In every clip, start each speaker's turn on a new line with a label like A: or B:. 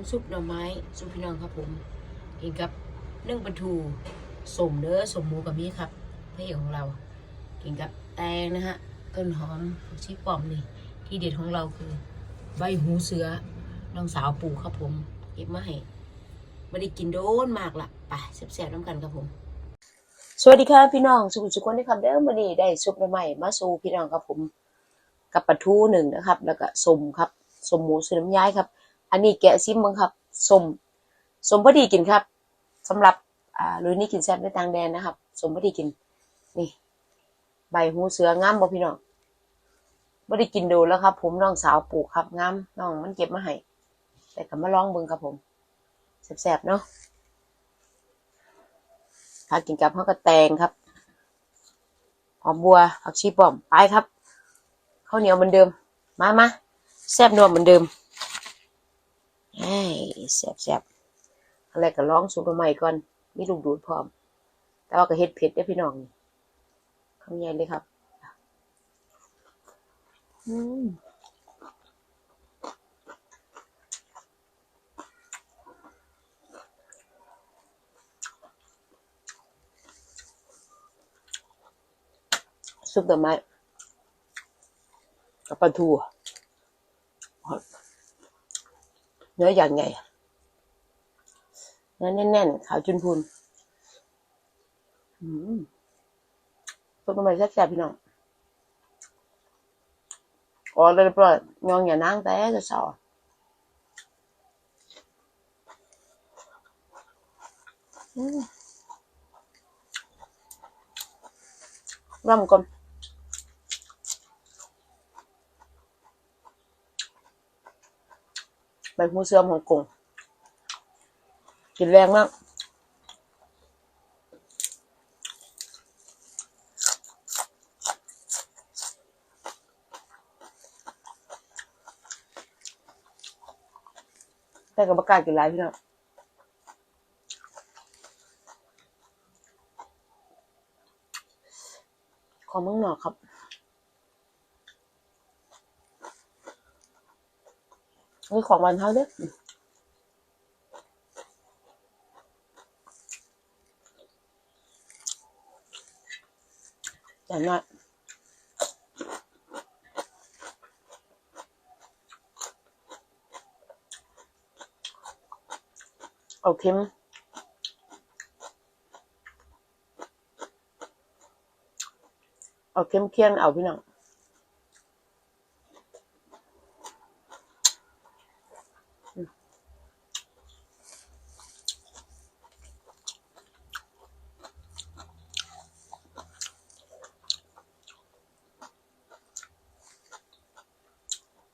A: ำซุปหน่อไม้ซุปพี่น้องครับผมกินกับนึ่งปลาทูสมเด้อสมหมูกับมีครับพระเอกของเรา กินกับแตงนะฮะต้นหอมชีป้อมนี่ที่เด็ดของเราคือ ใบหูเสือน้องสาวปลูกครับผมเก็บมาให้ไม่ได้กินโดนมากละไปแซ่บๆน้ำกันครับผมสวัสดีค่ะพี่น้องสุขสุขคนที่ครับเด้อวันนี้ได้ซุปหน่อไม้มาสู่พี่น้องครับผม กับปลาทูหนึ่งนะครับ แล้วก็สมครับสมหมูสน้ำย้ายครับ อันนี้แกะซิมมึงครับสมสมพอดีกินครับสำหรับอ่าลุยนี่กินแซ่บในต่างแดนนะครับ สมพอดีกิน นี่ ใบหูเสืองามบ่พี่น้องบ่ได้กินดูแล้วครับ ผมน้องสาวปลูกครับงามน้องมันเก็บมาให้แต่ก็มาลองเบิ่งครับผมแซ่บๆเนาะถ้ากินกับข้าวกระแตงครับหอมบัวผักชีป้อมไปครับข้าวเหนียวเหมือนเดิม มามาแซ่บนัวเหมือนเดิม เอ้ยแซ่บแซ่บอะไรก็ลองสูตรใหม่ก่อน มีลูกดูดพร้อม แต่ว่าก็เฮ็ดเผ็ดได้พี่น้องนี่คำใหญ่เลยครับ อืมซุปดอกไม้กับปลาทู เนื้ออย่างไงเนื้อแน่นๆ ขาวจุนพูนอืมซุปดอกไม้แซ่บๆพี่น้องอ๋อเรียบร้อยงองอย่านั่งแต่จะสาอืมร่ำก่อน ใบหูเสื่อมฮ่องกงกินแรงมากแต่กับประกาศกินหลายพี่น้องของเมึงนอยครับ นี่ของวันเท่าเด้อแต่น้อยเอาเค็มเอาเค็มเคียนเอาพี่น้อง แกชิมนะครับท่านใช่อืมหลายอย่าง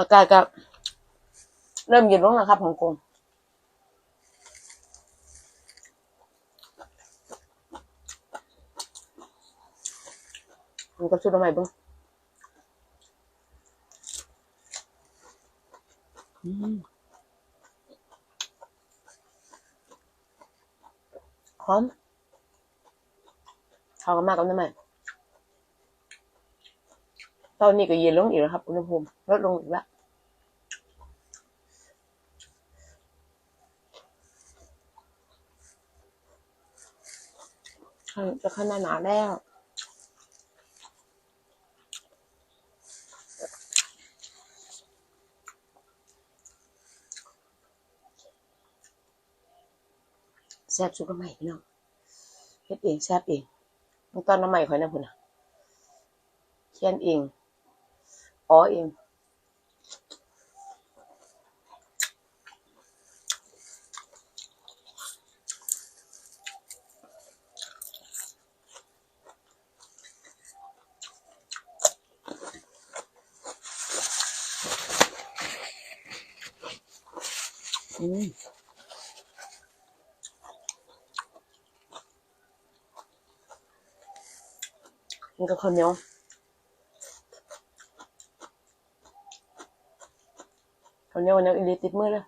A: อากาศก็เริ่มเย็นลงแล้วครับฮ่องกงมันก็ชุดใหม่บ้างอืมหอมเข้ากันมากกับน้ำใหม่ ตอนนี้ก็เย็นลงอีกแล้วครับ อุณหภูมิลดลงอีกแล้วจะขนาดหนาแล้วแซ่บสุดน้ำใหม่พี่น้องเฮ็ดเองแซ่บเองตอนน้ำใหม่ข่อยนะพุ่นน่ะเขียนเอง อ๋อเองอืม มันก็ข้าวเนียวข้วเหนียวเหนียวอีหลีติดมือเลย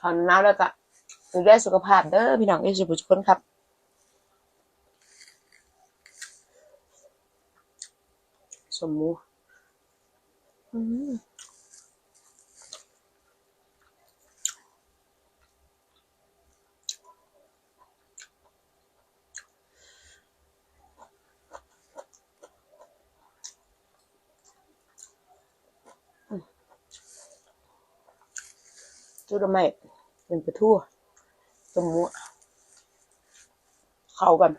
A: ถอนน้ำแล้วก็ดูแลสุขภาพเด้อพี่น้องที่สุขทุกคนครับสมมูอืม จุดไม่เป็นปลาทูสมมูเข้ากัน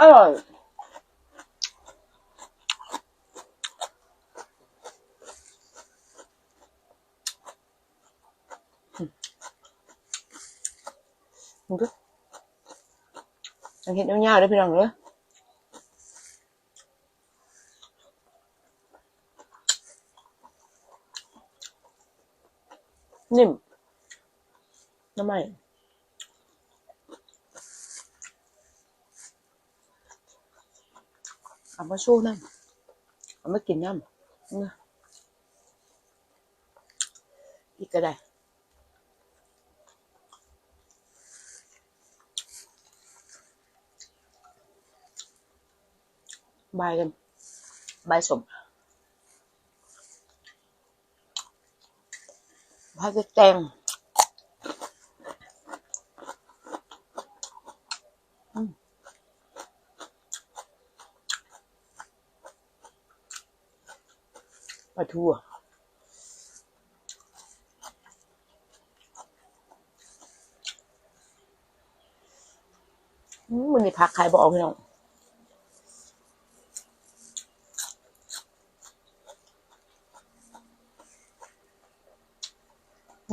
A: อร่อยมึงดูยังเห็นยาวๆเลยพี่น้องเลย นิ่มน้ำมันเอามาชูน้ำเอามากินน้ำเนี่ยอีกก็ได้บายกันบายสม พาจะแตงปลาทูมันนี่พักขายบอกพี่น้อง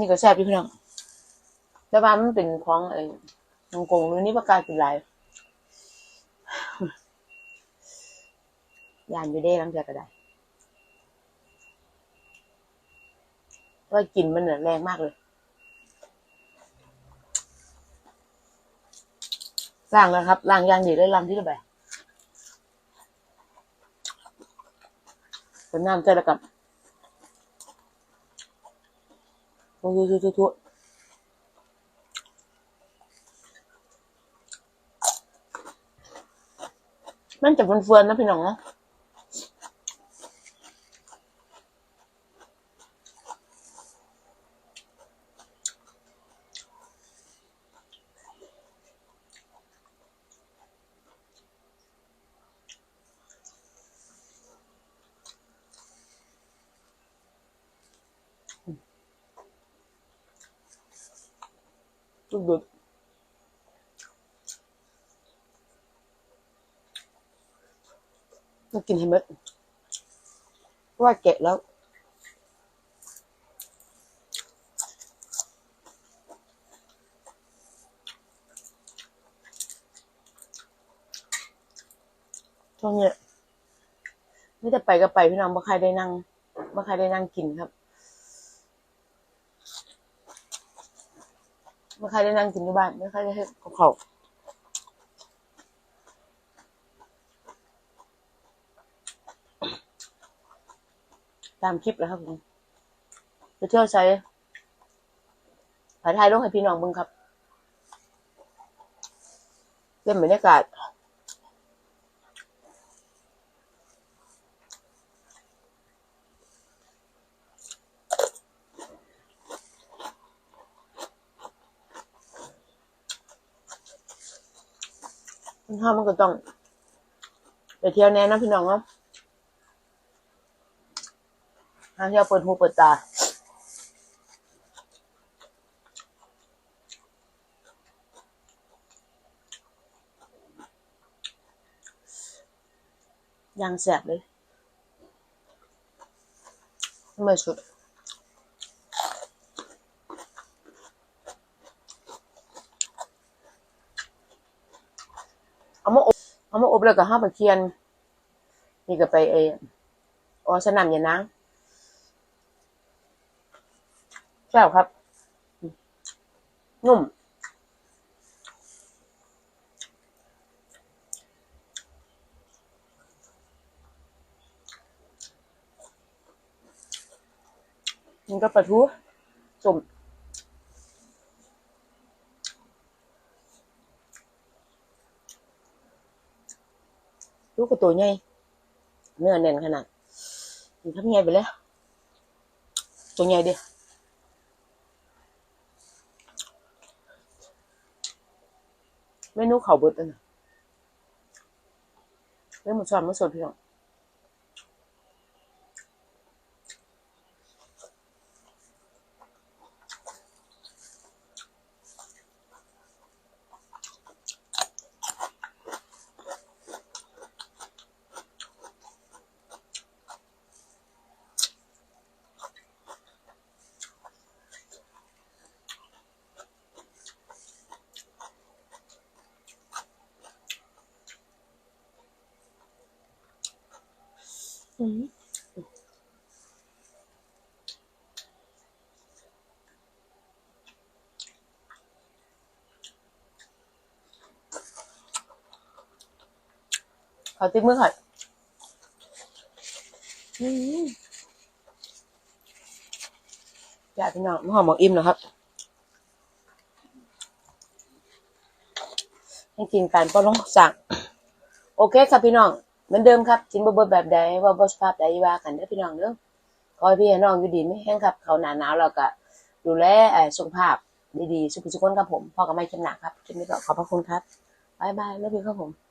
A: นี่ก็แซ่บอยู่พี่น้องแต่ว่ามันเป็นของไอ้นงกงหรือนี่ประกาศเป็นไรยานอยู่ได้ลังจากก็ได้ว่ากลิ่นมันแรงมากเลยล้างแล้วครับล้างยางดีเลยล้างที่ระบายเป็นน้ำใจแล้วกับ ทุทุทุทุทุมันจะเฟื่อนๆนะพี่น้อง เนาะดุดๆมากินให้หมดราะว่าแกะแล้วช่วงเนี้ยไม่ได้ไปก็ไปพี่น้องบ่ใครได้นั่งบ่ใครได้นั่งกินครับ ไม่ใครได้นั่งกินที่บ้านไม่ใครได้ให้กับเขาตามคลิปแล้วครับผมไปเที่ยวใช้ถ่ายถ่ายลงให้พี่น้องบึงครับเล่นบรรยากาศ ข้ามันก็ต้องไปเที่ยวแน่นะพี่น้องเนาะทางเที่ยวเปิดหูเปิดตาอย่างแสบเลย ไม่สุด เอามาอบแล้วก็ห้าไปเคียน นี่ก็ไปเอออสนามยานางแซ่บครับ นุ่ม นี่ก็ปลาทูสม ลูกกระตัวใหญ่เนื้อแน่นขนาดนี่ทำไงไปแล้ว ตัวใหญ่เดียเมนูเขาเบิดอันน่ะเรื่องมันชอนมันสดพี่น้อง อืมขอติ๊กมือค่ะอืมอยากพี่น้องหอมหมกอิ่มนะครับให้กินกันก็ต้องสั่ง โอเคครับพี่น้องเห มือนเดิมครับกินบ่เบิดแบบใดว่าบ่สภาพใดว่ากันเด้อพี่น้องเด้อขอให้พี่น้องอยู่ดีไม่แห้งครับ เขาหนาหนาวเราก็ดูแลเอ่อสุขภาพดีๆสุขสุขคนครับผมพ่อกับแม่เข้มหนักครับชิ้นี้ก็ขอบพระคุณครับบ๊ายบายแล้วพี่ครับผม